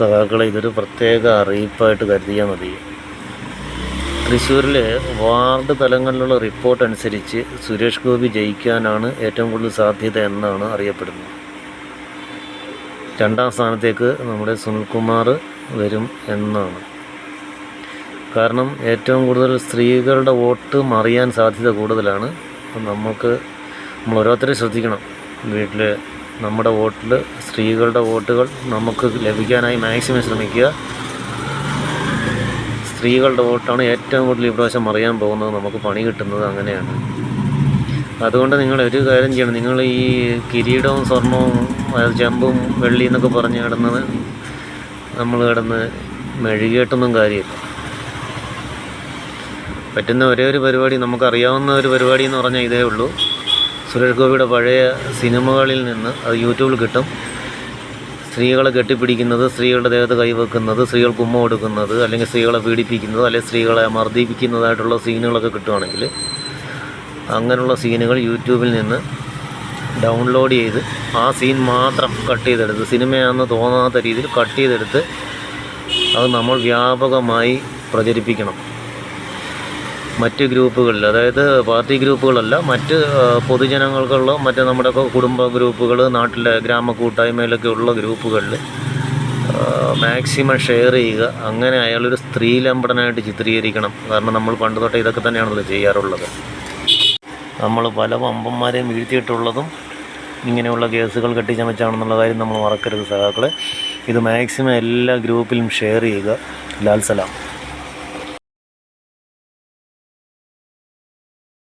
സഖാക്കളെ ഇതൊരു പ്രത്യേക അറിയിപ്പായിട്ട് കരുതിയാൽ മതി. തൃശ്ശൂരിലെ വാർഡ് തലങ്ങളിലുള്ള റിപ്പോർട്ട് അനുസരിച്ച് സുരേഷ് ഗോപി ജയിക്കാനാണ് ഏറ്റവും കൂടുതൽ സാധ്യത എന്നാണ് അറിയപ്പെടുന്നത്. രണ്ടാം സ്ഥാനത്തേക്ക് നമ്മുടെ സുനിൽകുമാർ വരും എന്നാണ്. കാരണം ഏറ്റവും കൂടുതൽ സ്ത്രീകളുടെ വോട്ട് മറിയാൻ സാധ്യത കൂടുതലാണ്. നമുക്ക് നമ്മൾ ഓരോരുത്തരെ ശ്രദ്ധിക്കണം. വീട്ടിൽ നമ്മുടെ വോട്ടിൽ സ്ത്രീകളുടെ വോട്ടുകൾ നമുക്ക് ലഭിക്കാനായി മാക്സിമം ശ്രമിക്കുക. സ്ത്രീകളുടെ വോട്ടാണ് ഏറ്റവും കൂടുതൽ ഈ പ്രാവശ്യം അറിയാൻ പോകുന്നത്. നമുക്ക് പണി കിട്ടുന്നത് അങ്ങനെയാണ്. അതുകൊണ്ട് നിങ്ങൾ ഒരു കാര്യം ചെയ്യണം. നിങ്ങൾ ഈ കിരീടവും സ്വർണവും ചെമ്പും വെള്ളി എന്നൊക്കെ പറഞ്ഞ് കിടന്നത് നമ്മൾ കിടന്ന് മെഴുകിയിട്ടൊന്നും കാര്യമില്ല. പറ്റുന്ന ഒരേ ഒരു പരിപാടി നമുക്കറിയാവുന്ന ഒരു പരിപാടി എന്ന് പറഞ്ഞാൽ ഇതേ ഉള്ളൂ. സുരേഷ് ഗോപിയുടെ പഴയ സിനിമകളിൽ നിന്ന് അത് യൂട്യൂബിൽ കിട്ടും. സ്ത്രീകളെ കെട്ടിപ്പിടിക്കുന്നത് സ്ത്രീകളുടെ ദേഹത്ത് കൈവെക്കുന്നത് സ്ത്രീകൾ കുമ്മ കൊടുക്കുന്നത് അല്ലെങ്കിൽ സ്ത്രീകളെ പീഡിപ്പിക്കുന്നത് അല്ലെങ്കിൽ സ്ത്രീകളെ മർദ്ദിപ്പിക്കുന്നതായിട്ടുള്ള സീനുകളൊക്കെ കിട്ടുവാണെങ്കിൽ അങ്ങനെയുള്ള സീനുകൾ യൂട്യൂബിൽ നിന്ന് ഡൗൺലോഡ് ചെയ്ത് ആ സീൻ മാത്രം കട്ട് ചെയ്തെടുത്ത് സിനിമയാണെന്ന് തോന്നാത്ത രീതിയിൽ കട്ട് ചെയ്തെടുത്ത് അത് നമ്മൾ വ്യാപകമായി പ്രചരിപ്പിക്കണം. മറ്റ് ഗ്രൂപ്പുകളിൽ അതായത് പാർട്ടി ഗ്രൂപ്പുകളല്ല മറ്റ് പൊതുജനങ്ങൾക്കുള്ള മറ്റ് നമ്മുടെ കുടുംബ ഗ്രൂപ്പുകൾ നാട്ടിലെ ഗ്രാമ കൂട്ടായ്മയിലൊക്കെ ഉള്ള ഗ്രൂപ്പുകളിൽ മാക്സിമം ഷെയർ ചെയ്യുക. അങ്ങനെ അയാളൊരു സ്ത്രീലമ്പടനായിട്ട് ചിത്രീകരിക്കണം. കാരണം നമ്മൾ പണ്ട് തൊട്ടേ ഇതൊക്കെ തന്നെയാണല്ലോ ചെയ്യാറുള്ളത്. നമ്മൾ പല വമ്പന്മാരെയും വീഴ്ത്തിയിട്ടുള്ളതും ഇങ്ങനെയുള്ള കേസുകൾ കെട്ടിച്ചമച്ചാണെന്നുള്ള കാര്യം നമ്മൾ മറക്കരുത് സഹാക്കളെ ഇത് മാക്സിമം എല്ലാ ഗ്രൂപ്പിലും ഷെയർ ചെയ്യുക. ലാൽ സലാം.